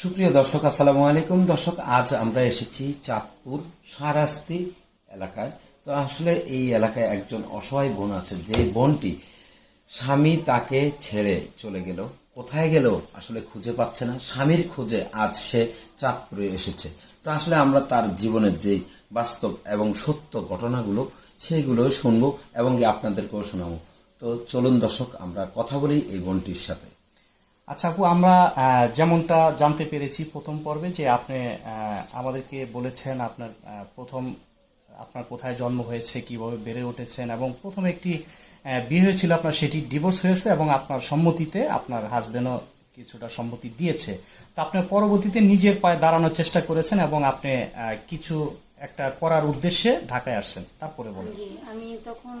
সুপ্রিয় দর্শক, আসসালামু আলাইকুম। দর্শক, আজ আমরা এসেছি চাঁদপুর সারাস্তি এলাকায়। তো আসলে এই এলাকায় একজন অসহায় বোন আছে, যে বোনটি স্বামী তাকে ছেড়ে চলে গেল। কোথায় গেল আসলে খুঁজে পাচ্ছে না। স্বামীর খোঁজে আজ সে চাঁদপুরে এসেছে। তো আসলে আমরা তার জীবনের যে বাস্তব এবং সত্য ঘটনাগুলো, সেইগুলো শুনব এবং আপনাদেরকেও শোনাবো। তো চলুন দর্শক, আমরা কথা বলি এই বোনটির সাথে। আচ্ছা আপু আমরা যেমনটা জানতে পেরেছি প্রথম পর্বে যে আপনি আমাদেরকে বলেছেন আপনার প্রথম আপনার কোথায় জন্ম হয়েছে কীভাবে বেড়ে উঠেছেন এবং প্রথম একটি বিয়ে হয়েছিল আপনার সেটি ডিভোর্স হয়েছে এবং আপনার সম্মতিতে আপনার হাজবেন্ডও কিছুটা সম্মতি দিয়েছে। তো আপনি পরবর্তীতে নিজের পায়ে দাঁড়ানোর চেষ্টা করেছেন এবং আপনি কিছু একটা করার উদ্দেশ্যে ঢাকায় আসছেন। তারপরে বলেন। জি আমি তখন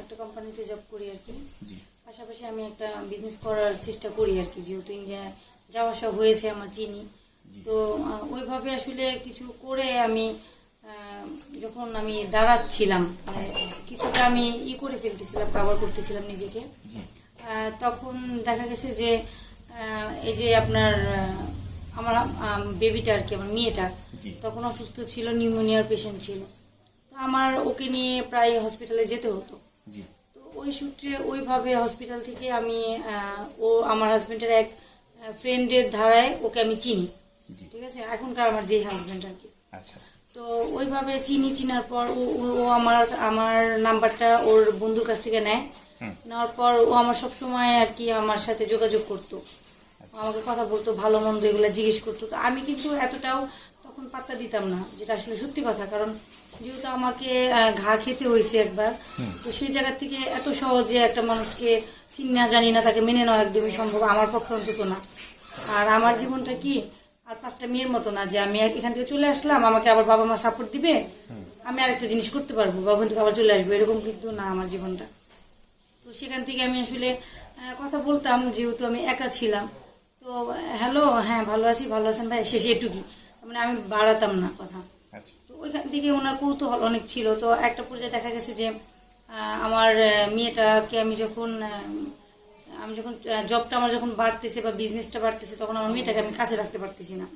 একটা কোম্পানিতে জব করি আর কি। জি। পাশাপাশি আমি একটা বিজনেস করার চেষ্টা করি আর কি যেহেতু ইন্ডিয়া যাওয়া আসা হয়েছে আমার চিনি। তো ওইভাবে আসলে কিছু করে আমি যখন আমি দাঁড়াচ্ছিলাম মানে কিছুটা আমি ই করে ফেলতেছিলাম কাভার করতেছিলাম নিজেকে। তখন দেখা গেছে যে এই যে আপনার আমার বেবিটা আর কি আমার মেয়েটা তখন অসুস্থ ছিল নিউমোনিয়ার পেশেন্ট ছিল। তো আমার ওকে নিয়ে প্রায় হসপিটালে যেতে হতো। ওই সূত্রে ওইভাবে হসপিটাল থেকে আমি ও আমার হাজব্যান্ডের এক ফ্রেন্ডের ধারায় ওকে আমি চিনি। ঠিক আছে? এখনকার আমার যে হাজব্যান্ড আর কি। আচ্ছা। তো ওইভাবে চিনি চিনার পর ও আমার আমার নাম্বারটা ওর বন্ধুর কাছ থেকে নেয়। নেওয়ার পর ও আমার সব সময় আর কি আমার সাথে যোগাযোগ করতো। ও আমাকে কথা বলতো ভালো মন্দ এগুলো জিজ্ঞেস করতো। তো আমি কিন্তু এতটাও তখন পাত্তা দিতাম না যেটা আসলে সত্যি কথা। কারণ যেহেতু আমাকে ঘা খেতে হয়েছে একবার তো সেই জায়গা থেকে এত সহজে একটা মানুষকে চিনি না জানি না তাকে মেনে নেওয়া একদমই সম্ভব আমার পক্ষে অন্তত না। আর আমার জীবনটা কি আর পাঁচটা মেয়ের মতো না যে আমি এখান থেকে চলে আসলাম আমাকে আবার বাবা মা সাপোর্ট দিবে আমি আরেকটা জিনিস করতে পারব বাবা থেকে আবার চলে আসব এরকম কিন্তু না আমার জীবনটা। তো সেখান থেকে আমি আসলে কথা বলতাম যেহেতু আমি একা ছিলাম তো হ্যালো হ্যাঁ ভালো আছি ভালো আছেন ভাই শেষে এটুকুই মানে আমি বাড়াতাম না কথা। আচ্ছা। ওইখান থেকে ওনার কৌতূহল অনেক ছিল। তো একটা পর্যায়ে দেখা গেছে যে আমার মেয়েটাকে আমি যখন আমি যখন জবটা আমার যখন বাড়তেছে বা বিজনেসটা বাড়তেছে, তখন আমার মেয়েটাকে আমি কাছে রাখতে পারতেছি না।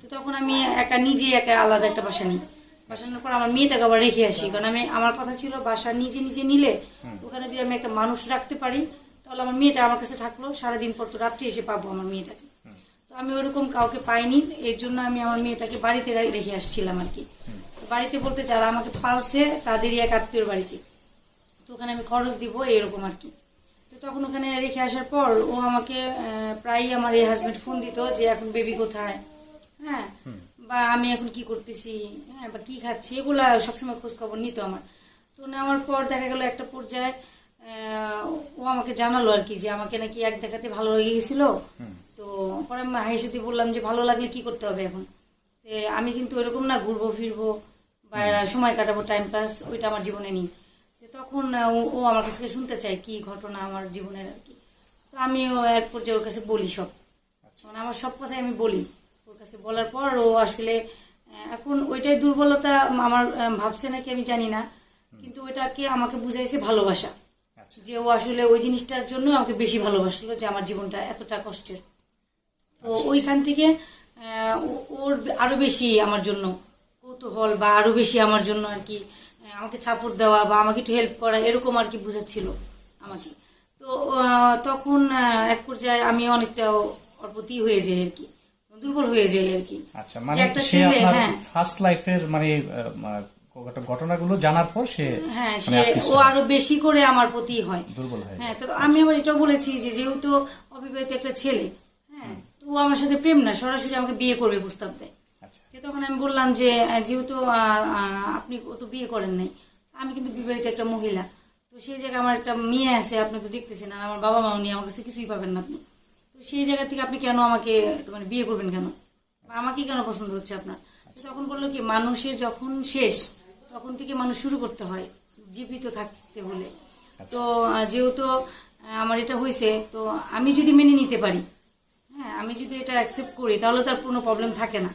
তো তখন আমি একা, নিজে একা আলাদা একটা বাসা নিই। বাসানোর পর আমার মেয়েটাকে আবার রেখে আসি। কারণ আমি, আমার কথা ছিল বাসা নিজে নিজে নিলে ওখানে যদি আমি একটা মানুষ রাখতে পারি, তাহলে আমার মেয়েটা আমার কাছে থাকল। সারাদিন পর তো রাত্রি এসে পাবো আমার মেয়েটাকে। তো আমি ওরকম কাউকে পাইনি। এর জন্য আমি আমার মেয়েটাকে বাড়িতে রেখে আসছিলাম আর কি। বাড়িতে বলতে যারা আমাকে পালছে তাদেরই এক আত্মীয়র বাড়িতে। তো ওখানে আমি খরচ দিব এরকম আর কি। তো তখন ওখানে রেখে আসার পর ও আমাকে প্রায়ই আমার এই হাজবেন্ড ফোন দিত যে এখন বেবি কোথায়? হ্যাঁ? বা আমি এখন কি করতেছি? হ্যাঁ বা কি খাচ্ছি? এগুলা সবসময় খোঁজ খবর নিত আমার। তো নেওয়ার পর দেখা গেল একটা পর্যায়ে ও আমাকে জানালো আর কি যে আমাকে নাকি এক দেখাতে ভালো লেগে গেছিল। তো পরে আমি হাসি বললাম যে ভালো লাগলে কি করতে হবে এখন? আমি কিন্তু এরকম না ঘুরবো ফিরবো। বা সময় কাটাবো টাইম পাস ওইটা আমার জীবনে নেই। তখন ও- আমার কাছ থেকে শুনতে চায় কি ঘটনা আমার জীবনের আর কি। তো আমিও এক পর্যায়ে ওর কাছে বলি সব। মানে আমার সব কথাই আমি বলি। ওর কাছে বলার পর ও আসলে এখন ওইটাই দুর্বলতা আমার ভাবছে নাকি আমি জানি না। কিন্তু ওইটাকে আমাকে বুঝাইছে ভালোবাসা। আচ্ছা। যে ও আসলে ওই জিনিসটার জন্য আমাকে বেশি ভালোবাসলো যে আমার জীবনটা এতটা কষ্টের। তো ওইখান থেকে ওর আরও বেশি আমার জন্য কৌতূহল বা আরও বেশি আমার জন্য আর কি আমাকে সাপোর্ট দেওয়া বা আমাকে একটু হেল্প করা এরকম আর কি বুঝাচ্ছিল আমাকে। তো তখন এক পর্যায়ে আমি অনেকটা ওর প্রতি হয়ে যাই আর কি দুর্বল হয়ে যাই আর কি। আচ্ছা মানে সে আপনার হ্যাঁ। ফার্স্ট লাইফের মানে ঘটনাগুলো জানার পর সে হ্যাঁ মানে সে ও আরও বেশি করে আমার প্রতি হয়। দুর্বল হয় হ্যাঁ তো আমি আবার এটাও বলেছি যে যেহেতু অবিবাহিত একটা ছেলে হ্যাঁ তো ও আমার সাথে প্রেম না সরাসরি আমাকে বিয়ে করবে প্রস্তাব দেয়। আচ্ছা তো তখন আমি বললাম যে যেহেতু আপনি তো বিয়ে করেন নাই আমি কিন্তু বিবাহিত একটা মহিলা। তো সেই জায়গায় আমার একটা মেয়ে আছে আপনি তো দেখতেছেন আর আমার বাবা মাও নিয়ে আমার কাছে কিছুই পাবেন না আপনি। তো সেই জায়গা থেকে আপনি কেন আমাকে মানে বিয়ে করবেন কেন? বা আমাকে কেন পছন্দ হচ্ছে আপনার? তো তখন বলল কি মানুষের যখন শেষ তখন থেকে মানুষ শুরু করতে হয় জীবিত থাকতে হলে। তো যেহেতু আমার এটা হয়েছে তো আমি যদি মেনে নিতে পারি হ্যাঁ আমি যদি এটা অ্যাকসেপ্ট করি তাহলে তার কোনো প্রবলেম থাকে না।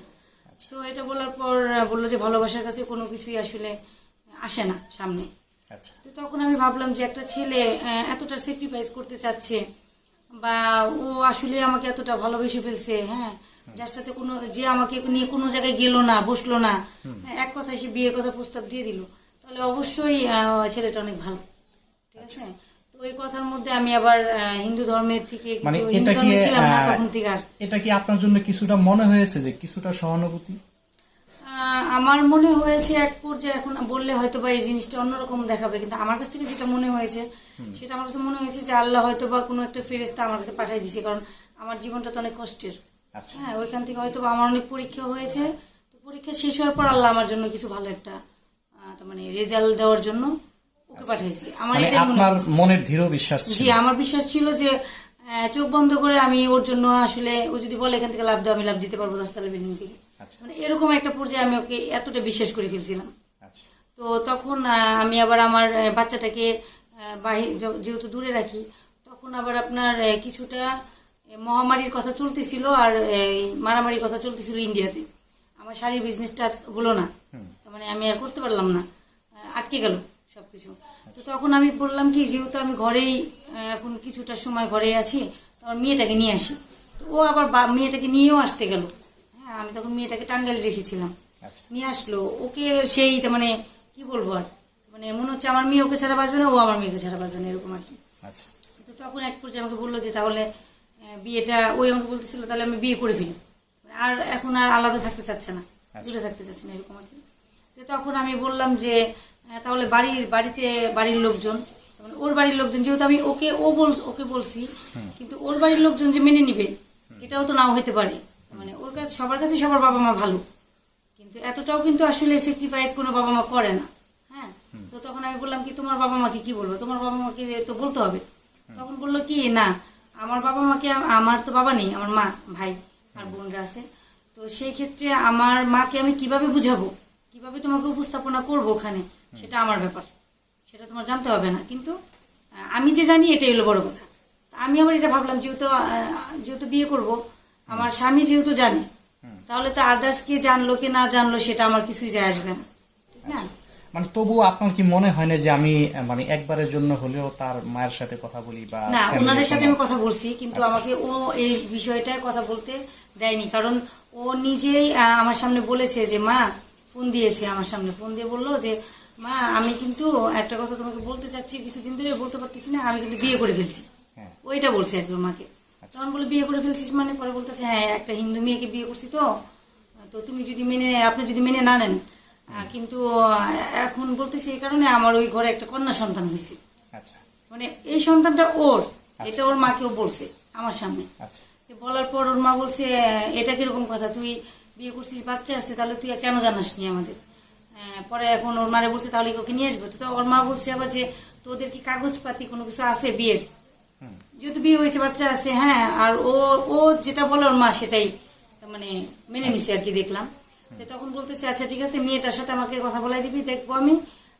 তো এটা বলার পর বলল যে ভালোবাসার কাছে কোনো কিছুই আসলে আসে না সামনে। আচ্ছা। তো তখন আমি ভাবলাম যে একটা ছেলে এতটা স্যাক্রিফাইস করতে চাচ্ছে বা ও আসলে আমাকে এতটা ভালোবেসে ফেলছে হ্যাঁ? যার সাথে কোনো যে আমাকে নিয়ে কোনো জায়গায় গেল না বসল না হ্যাঁ, এক কথায় সে বিয়ের কথা প্রস্তাব দিয়ে দিল। তাহলে অবশ্যই ছেলেটা অনেক ভালো। ঠিক আছে? তো ওই কথার মধ্যে আমি আবার আহ, হিন্দু ধর্মের থেকে মানে এটা কি এটা কি আপনার জন্য কিছুটা মনে হয়েছে যে কিছুটা সহানুভূতি? আমার মনে হয়েছে এক পর্যায়ে এখন বললে হয়তো বা এই জিনিসটা অন্যরকম দেখাবে কিন্তু আমার কাছ থেকে যেটা মনে হয়েছে সেটা আমার কাছে মনে হয়েছে যে আল্লাহ হয়তো বা কোনো একটা ফেরেস্তা আমার কাছে পাঠিয়ে দিছে কারণ আমার জীবনটা তো অনেক কষ্টের। আচ্ছা। হ্যাঁ ওইখান থেকে হয়তো বা আমার অনেক পরীক্ষা হয়েছে। তো পরীক্ষা শেষ হওয়ার পর আল্লাহ আমার জন্য কিছু ভালো একটা মানে রেজাল্ট দেওয়ার জন্য পাঠিয়েছি আমার মানে আপনার মনের দৃঢ় বিশ্বাস ছিল। জি আমার বিশ্বাস ছিল যে চোখ বন্ধ করে আমি ওর জন্য আসলে ও যদি বলে এখান থেকে লাভ দাও আমি লাভ দিতে পারব দশতলা বিল্ডিং থেকে। আচ্ছা। মানে এরকম একটা পর্যায়ে আমি ওকে এতটা বিশ্বাস করে ফেলছিলাম। আচ্ছা। তো তখন আমি আবার আমার বাচ্চাটাকে বাহির যেহেতু দূরে রাখি তখন আবার আপনার কিছুটা মহামারীর কথা চলতেছিল আর এই মারামারির কথা চলতেছিল ইন্ডিয়াতে। আমার শাড়ির বিজনেসটা হলো না। মানে আমি আর করতে পারলাম না। আটকে গেল। সবকিছু। তো তখন আমি বললাম কি যেহেতু আমি ঘরেই এখন কিছুটা সময় ঘরেই আছি তো আমার মেয়েটাকে নিয়ে আসি। তো ও আবার মেয়েটাকে নিয়েও আসতে গেল। হ্যাঁ আমি তখন মেয়েটাকে টাঙ্গাইলে রেখেছিলাম। আচ্ছা। নিয়ে আসলো। ওকে সেই মানে কি বলব আর? মানে মনে হচ্ছে আমার মেয়ে ওকে ছাড়া বাঁচবে না ও আমার মেয়েকে ছাড়া বাঁচবে না এরকম আর কি। আচ্ছা। তো তখন এক পর্যায়ে আমাকে বলল যে তাহলে বিয়েটা ওই আমাকে বলতেছিল তাহলে আমি বিয়ে করে ফেলি। আর এখন আর আলাদা থাকতে চাচ্ছে না দূরে থাকতে চাচ্ছে না এরকম আর কি। তো তখন আমি বললাম যে তাহলে বাড়ির বাড়িতে বাড়ির লোকজন। ওর বাড়ির লোকজন যেহেতু আমি ওকে ও বল ওকে বলছি কিন্তু ওর বাড়ির লোকজন যে মেনে নিবে এটাও তো নাও হতে পারে। মানে ওর কাছে সবার কাছে সবার বাবা মা ভালো। কিন্তু এতটাও কিন্তু আসলে স্যাক্রিফাইস কোনো বাবা মা করে না। হ্যাঁ তো তখন আমি বললাম কি তোমার বাবা মাকে কি বলব? তোমার বাবা মাকে তো বলতে হবে। তখন বলল কি না আমার বাবা মাকে আমার তো বাবা নেই আমার মা ভাই আর বোনরা আছে। তো সেই ক্ষেত্রে আমার মাকে আমি কীভাবে বুঝাবো? কীভাবে তোমাকে উপস্থাপনা করব ওখানে? সেটা আমার ব্যাপার। সেটা তোমার জানতে হবে না। কিন্তু আমি যে জানি এটাই হলো বড় কথা। আমি আবার এটা ভাবলাম যেহেতু যেহেতু বিয়ে করব আমার স্বামী যেহেতু জানে তাহলে তো আদার্স কে জানলো কে না জানলো সেটা আমার কিছুই যায় আসবে না। ঠিক না? মানে তবু আপনার কি মনে হয় না যে আমি মানে একবারের জন্য হলেও তার মায়ের সাথে কথা বলি বা না ওনাদের সাথে আমি কথা বলছি কিন্তু আমাকে ও এই বিষয়টায় কথা বলতে দেয়নি। কারণ ও নিজেই আমার সামনে বলেছে যে মা ফোন দিয়েছে। আমার সামনে ফোন দিয়ে বলল যে মা আমি কিন্তু একটা কথা তোমাকে বলতে চাচ্ছি কিছুদিন ধরে বলতে পারতেছি না আমি কিন্তু বিয়ে করে ফেলছি। হ্যাঁ। ওইটা বলছে আর কি মাকে তখন বলে বিয়ে করে ফেলছিস মানে? পরে বলতেছে হ্যাঁ একটা হিন্দু মেয়েকে বিয়ে করছি তো। তো তুমি যদি মেনে আপনি যদি মেনে না নেন কিন্তু এখন বলতেছি এই কারণে আমার ওই ঘরে একটা কন্যা সন্তান হয়েছে। আচ্ছা। মানে এই সন্তানটা ওর এটা ওর মাকেও বলছে আমার সামনে। আচ্ছা। বলার পর ওর মা বলছে এটা কীরকম কথা? তুই বিয়ে করছিস বাচ্চা আছে তাহলে তুই কেন জানাস নি আমাদের? পরে এখন ওর মারে বলছে তাহলে ওকে নিয়ে আসব। তো ওর মা বলছে আবার যে তোদের কি কাগজপাতি কোনো কিছু আছে বিয়ের? যেহেতু বিয়ে হয়েছে বাচ্চা আছে হ্যাঁ আর ও ও যেটা বলে ওর মা সেটাই মানে মেনে নিচ্ছে আর কি দেখলাম। তখন বলতেছে আচ্ছা ঠিক আছে মেয়েটার সাথে আমাকে কথা বলাই দিবি দেখব আমি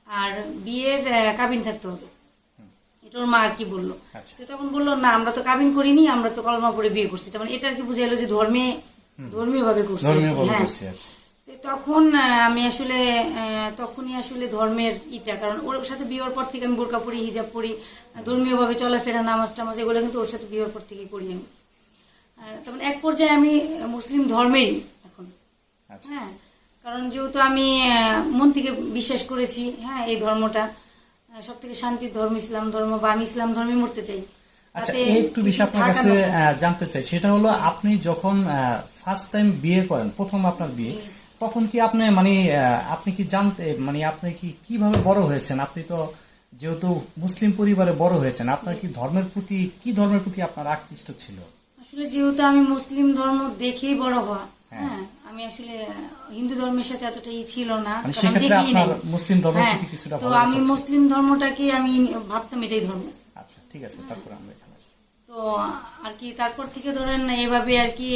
আর বিয়ের কাবিন থাকতে হবে। এটা ওর মা আর কি বলল। আচ্ছা। তো তখন বলল না আমরা তো কাবিন করিনি আমরা তো কলমা পড়ে বিয়ে করছি। তার মানে এটা আর কি বুঝাইলো যে ধর্মে ধর্মীয় ভাবে করছি। হ্যাঁ। আচ্ছা। তখন আমি আসলে তখনই আসলে ধর্মের ইটা। কারণ ওর সাথে বিয়ের পর থেকে আমি বোরকা পরি হিজাব পরি ধর্মীয় ভাবে চলাফেরা নামাজ টামাজ এগুলো কিন্তু ওর সাথে বিয়ের পর থেকেই করি আমি। তখন এক পর্যায়ে আমি মুসলিম ধর্মেরই এখন। আচ্ছা। হ্যাঁ কারণ যেহেতু আমি মন থেকে বিশ্বাস করেছি হ্যাঁ এই ধর্মটা সব থেকে শান্তির ধর্ম ইসলাম ধর্ম বা আমি ইসলাম ধর্মে মরতে চাই। আচ্ছা একটু বিষয় আপনার কাছে থাকা। জানতে চাই। সেটা হলো আপনি যখন ফার্স্ট টাইম বিয়ে করেন প্রথম আপনার বিয়ে তখন কি আপনি মানে আপনি কি জানতে মানে আপনি কি কীভাবে বড় হয়েছেন আপনি তো যেহেতু মুসলিম পরিবারে বড় হয়েছেন আপনার কি ধর্মের প্রতি কি ধর্মের প্রতি আপনার আকৃষ্ট ছিল আসলে যেহেতু আমি মুসলিম ধর্ম দেখেই বড় হওয়া হ্যাঁ আমি আসলে হিন্দু ধর্মের সাথে এতটা ই ছিল না মানে। মুসলিম ধর্মের হ্যাঁ, প্রতি কিছুটা তো আমি মুসলিম ধর্মটাকে আমি ভাবতাম এটাই ধর্ম আচ্ছা ঠিক আছে তারপর আমরা। তো আর কি তারপর থেকে ধরেন এভাবে আর কি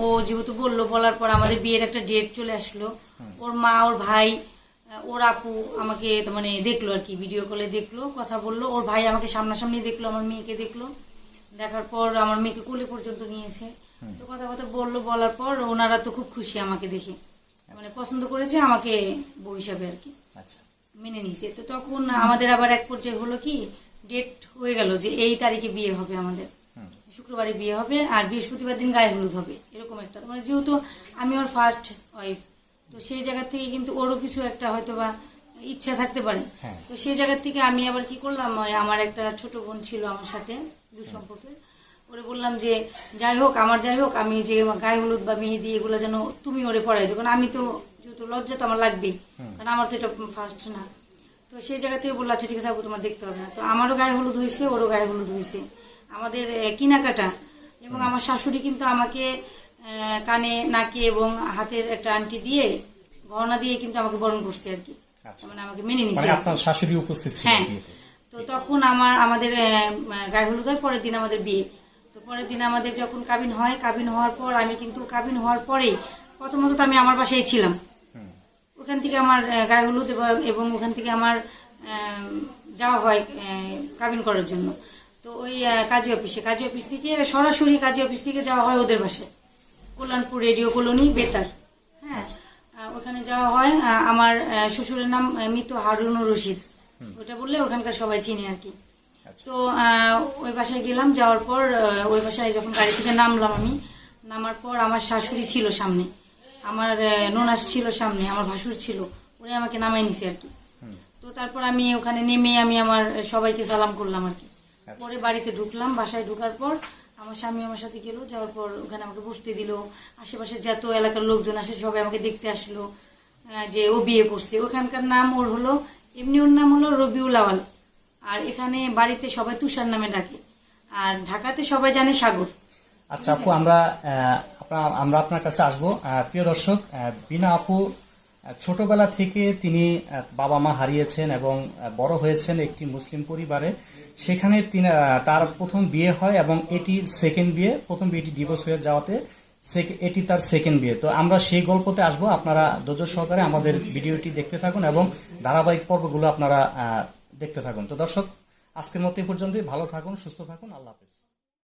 ও যেহেতু বলল বলার পর আমাদের বিয়ের একটা ডেট চলে আসলো। ওর মা ওর ভাই ওর আপু আমাকে মানে দেখল আর কি ভিডিও কলে দেখল কথা বলল। ওর ভাই আমাকে সামনাসামনি দেখল আমার মেয়েকে দেখল। দেখার পর আমার মেয়েকে কোলে পর্যন্ত নিয়েছে। তো কথা কথা বলল বলার পর ওনারা তো খুব খুশি আমাকে দেখে। মানে পছন্দ করেছে আমাকে বউ হিসাবে আর কি। আচ্ছা। মেনে নিয়েছে। তো তখন আমাদের আবার এক পর্যায়ে হলো কি ডেট হয়ে গেল যে এই তারিখে বিয়ে হবে আমাদের। শুক্রবারে বিয়ে হবে আর বৃহস্পতিবার দিন গায়ে হলুদ হবে এরকম একটা। মানে যেহেতু আমি ওর ফার্স্ট ওয়াইফ তো সেই জায়গা থেকে কিন্তু ওরও কিছু একটা হয়তো বা ইচ্ছা থাকতে পারে। হ্যাঁ। তো সেই জায়গা থেকে আমি আবার কি করলাম আমার একটা ছোট বোন ছিল আমার সাথে দু সম্পর্কে। ওরে বললাম যে যাই হোক আমার যাই হোক আমি যে গায়ে হলুদ বা মেহেদি এগুলো যেন তুমি ওরে পড়াই দেবো কারণ আমি তো যেহেতু লজ্জা তো আমার লাগবেই। কারণ আমার তো এটা ফার্স্ট না। তো সেই জায়গা থেকে বলল আচ্ছা ঠিক আছে আপু তোমার দেখতে হবে না। তো আমারও গায়ে হলুদ হয়েছে ওরও গায়ে হলুদ হয়েছে। আমাদের কেনাকাটা। এবং আমার শাশুড়ি কিন্তু আমাকে কানে নাকে এবং হাতের একটা আংটি দিয়ে গহনা দিয়ে কিন্তু আমাকে বরণ করছে আর কি। আচ্ছা। মানে আমাকে মেনে নিছে মানে। আপনার শাশুড়ি উপস্থিত ছিল হ্যাঁ। তো তখন আমার আমাদের গায়ে হলুদ হয় পরের দিন আমাদের বিয়ে। তো পরের দিন আমাদের যখন কাবিন হয় কাবিন হওয়ার পর আমি কিন্তু কাবিন হওয়ার পরেই প্রথমত আমি আমার বাসায় ছিলাম। ওখান থেকে আমার গায়ে হলুদ এবং- ওখান থেকে আমার যাওয়া হয় কাবিন করার জন্য। তো ওই কাজী অফিসে কাজী অফিস থেকে সরাসরি কাজী অফিস থেকে যাওয়া হয় ওদের বাসায়। কল্যাণপুর রেডিও কলোনি বেতার। হ্যাঁ ওখানে যাওয়া হয় আমার শ্বশুরের নাম মৃত হারুনুর রশিদ। ওটা বললে ওখানকার সবাই চিনে আর কি। আচ্ছা। তো ওই বাসায় গেলাম যাওয়ার পর ওই বাসায় যখন গাড়ি থেকে নামলাম আমি নামার পর আমার শাশুড়ি ছিল সামনে। আমার ননাস ছিল সামনে আমার ভাসুর ছিল। ওরে আমাকে নামাই নিছে আর কি। তো তারপর আমি ওখানে নেমে আমি আমার সবাইকে সালাম করলাম আর কি। আচ্ছা। পরে বাড়িতে ঢুকলাম বাসায় ঢোকার পর আমার স্বামী আমার সাথে গেলো যাওয়ার পর ওখানে আমাকে বসতে দিল। আশেপাশে যত এলাকার লোকজন আসে সবাই আমাকে দেখতে আসলো যে ও বিয়ে করছে। ওখানকার নাম ওর হলো এমনি ওর নাম হলো রবিউল আওয়াল আর এখানে বাড়িতে সবাই তুষার নামে ডাকে। আর ঢাকাতে সবাই জানে সাগর। আচ্ছা আপু, আমরা আমরা আপনার কাছে আসব। প্রিয় দর্শক বিনা আপু ছোটবেলা থেকে তিনি বাবা মা হারিয়েছেন এবং বড় হয়েছেন একটি মুসলিম পরিবারে। সেখানে তিনি তার প্রথম বিয়ে হয় এবং এটি সেকেন্ড বিয়ে, প্রথম বিয়েটি ডিভোর্স হয়ে যাওয়াতে এটি তার সেকেন্ড বিয়ে। তো আমরা সেই গল্পতে আসব। আপনারা ধৈর্য সহকারে আমাদের ভিডিওটি দেখতে থাকুন এবং ধারাবাহিক পর্বগুলো আপনারা দেখতে থাকুন। তো দর্শক, আজকের মতো এই পর্যন্তই। ভালো থাকুন, সুস্থ থাকুন। আল্লাহ হাফিজ।